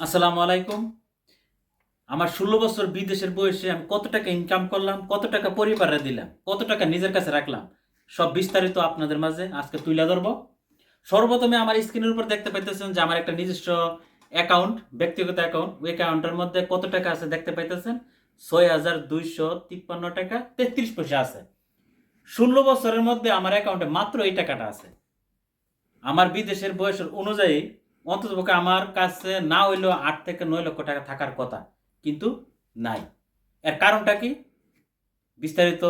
আসসালামু আলাইকুম। আমার ষোলো বছর বিদেশের বয়সে আমি কত টাকা ইনকাম করলাম, কত টাকা পরিবারে দিলাম, কত টাকা নিজের কাছে রাখলাম, সব বিস্তারিত আপনাদের মাঝে আজকে তুলে ধরবো। সর্বপ্রথমে আমার স্ক্রিনের উপর দেখতে পাইতেছেন যে আমার একটা নিজস্ব অ্যাকাউন্ট ব্যক্তিগত অ্যাকাউন্ট ওই অ্যাকাউন্টের মধ্যে কত টাকা আছে দেখতে পাইতেছেন? ছয় হাজার দুইশো তিপ্পান্ন টাকা তেত্রিশ পয়সা আছে। ষোলো বছরের মধ্যে আমার অ্যাকাউন্টে মাত্র এই টাকাটা আছে। আমার বিদেশের বয়সের অনুযায়ী অন্ততপক্ষে আমার কাছে না হইলেও আট থেকে নয় লক্ষ টাকা থাকার কথা, কিন্তু নাই। এর কারণটা কি? বিস্তারিত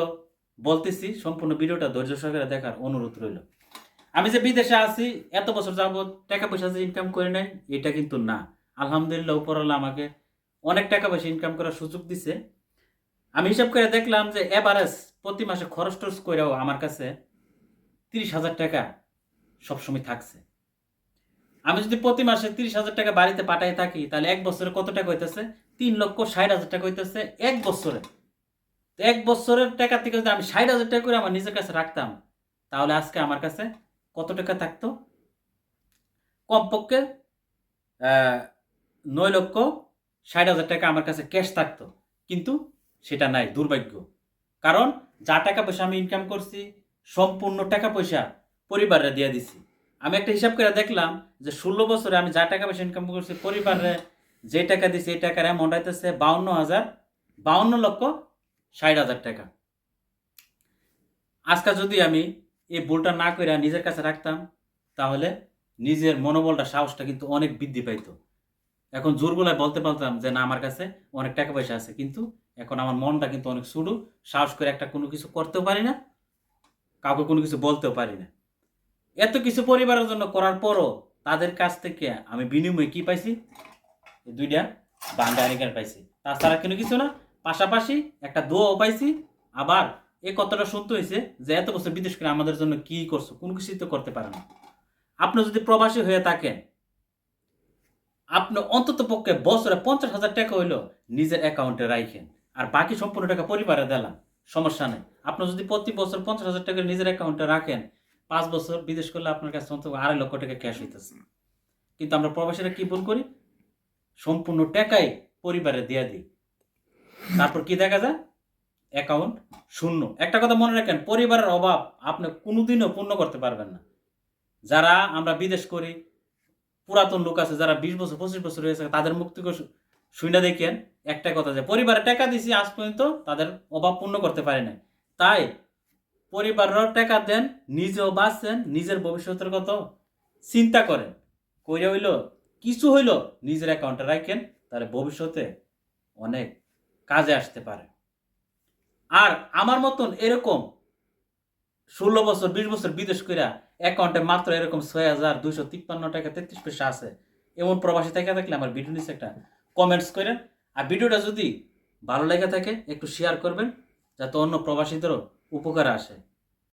বলতেছি, সম্পূর্ণ ভিডিওটা ধৈর্য সহকারে দেখার অনুরোধ রইল। আমি যে বিদেশে আছি, এত বছর যাবত টাকা পয়সা যে ইনকাম করে নাই, এটা কিন্তু না। আলহামদুলিল্লাহ, উপরওয়ালা আমাকে অনেক টাকা পয়সা ইনকাম করার সুযোগ দিছে। আমি হিসাব করে দেখলাম যে এভারেজ প্রতি মাসে খরচ টরচ করেও আমার কাছে তিরিশ হাজার টাকা সবসময় থাকছে। আমি যদি প্রতি মাসে তিরিশ হাজার টাকা বাড়িতে পাঠাই থাকি, তাহলে এক বছরে কত টাকা হইতেছে? তিন লক্ষ ষাট হাজার টাকা হইতেছে এক বছরে। এক বছরের টাকা থেকে যদি আমি ষাট হাজার টাকা করে আমার নিজের কাছে রাখতাম, তাহলে আজকে আমার কাছে কত টাকা থাকতো? কমপক্ষে নয় লক্ষ ষাট হাজার টাকা আমার কাছে ক্যাশ থাকতো। কিন্তু সেটা নাই, দুর্ভাগ্য। কারণ যা টাকা পয়সা আমি ইনকাম করছি, সম্পূর্ণ টাকা পয়সা পরিবারে দিয়ে দিছি। আমি একটা হিসাব করে দেখলাম যে ষোলো বছরে আমি যা টাকা পয়সা ইনকাম করছি, পরিবারে যে টাকা দিছি, এই টাকার অ্যামাউন্ট হইতেছে বাউন্ন হাজার, বাউন্ন লক্ষ ষাট হাজার টাকা। আজকে যদি আমি এই ভুলটা না করে নিজের কাছে রাখতাম, তাহলে নিজের মনোবলটা, সাহসটা কিন্তু অনেক বৃদ্ধি পাইতো। এখন জোর গলায় বলতে পারতাম যে না, আমার কাছে অনেক টাকা পয়সা আছে, কিন্তু এখন আমার মনটা কিন্তু অনেক শুরু সাহস করে একটা কোনো কিছু করতেও পারি না, কাউকে কোনো কিছু বলতেও পারি না। এত কিছু পরিবারের জন্য করার পরও তাদের কাছ থেকে আমি বিনিময়ে কি পাইছি? দুইটা বান্ডারি কার্ড পাইছি। তাছাড়া কোনো কিছু না, পাশাপাশি একটা দোয়াও পাইছি। আবার এ কথাটা শুনতে হয়েছে যে এত বছর বিদেশ করে আমাদের জন্য কি করছ? কোনো কিছুই তো করতে পারে না। আপনি যদি প্রবাসী হয়ে থাকেন, আপনি অন্তত পক্ষে বছরে পঞ্চাশ হাজার টাকা হইল নিজের অ্যাকাউন্টে রাখেন আর বাকি সম্পূর্ণ টাকা পরিবারে দিলাম। সমস্যা নেই। আপনি যদি প্রতি বছর পঞ্চাশ হাজার টাকা নিজের অ্যাকাউন্টে রাখেন পাঁচ বছর বিদেশ করলে আপনার কাছে অন্তত আড়াই লক্ষ টাকা ক্যাশ হইতেছে। কিন্তু আমরা প্রবাসীরা কি ভুল করি? সম্পূর্ণ টাকাই পরিবারে দিয়ে দিই। তারপর কি দেখা যায়? অ্যাকাউন্ট শূন্য। একটা কথা মনে রাখেন, পরিবারের অভাব আপনি কোনোদিনও পূর্ণ করতে পারবেন না। যারা আমরা বিদেশ করি, পুরাতন লোক আছে, যারা বিশ বছর, পঁচিশ বছর হয়েছে তাদের মুক্তি শুনে দেখেন একটা কথা যে, পরিবারে টাকা দিছি, আজ পর্যন্ত তাদের অভাব পূর্ণ করতে পারে না তাই পরিবারের টাকা দেন, নিজেও বাঁচছেন নিজের ভবিষ্যতের কথা চিন্তা করেন। কইরা হইল, কিছু হইল, নিজের অ্যাকাউন্টে রাখেন, তাহলে ভবিষ্যতে অনেক কাজে আসতে পারে। আর আমার মতন এরকম ষোলো বছর, বিশ বছর বিদেশ কইরা অ্যাকাউন্টে মাত্র এরকম ছয় হাজার দুইশো তিপ্পান্ন টাকা তেত্রিশ পয়সা আছে, এমন প্রবাসী থেকে থাকলে আমার ভিডিও নিচে একটা কমেন্টস করেন আর ভিডিওটা যদি ভালো লেগে থাকে, একটু শেয়ার করবেন, যাতে অন্য প্রবাসীদেরও উপকারে আসে।